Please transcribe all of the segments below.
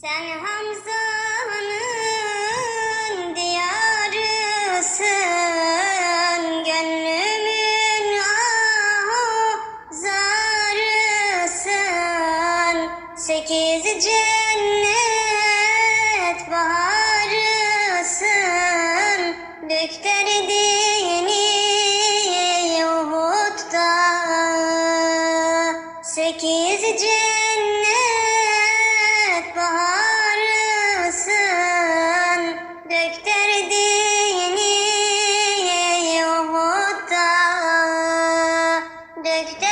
Sen Hamza'nın diyarısın, gönlümün ahu zarısın. Sekiz cennet baharısın, dök derdini Uhud'da. Sekiz cennet Este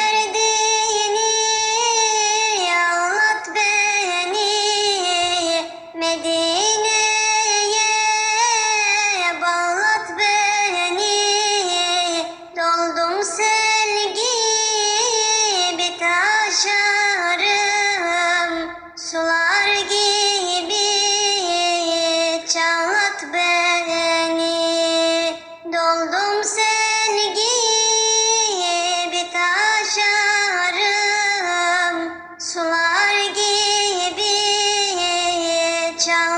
chao.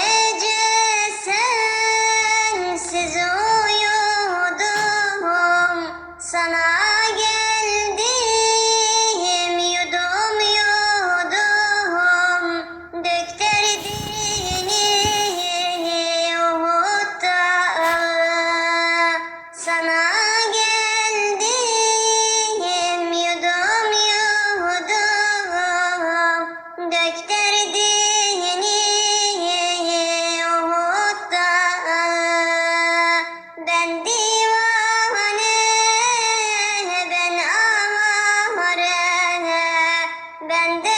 Gök derdini Uhud'da Ben divane Ben avare Ben de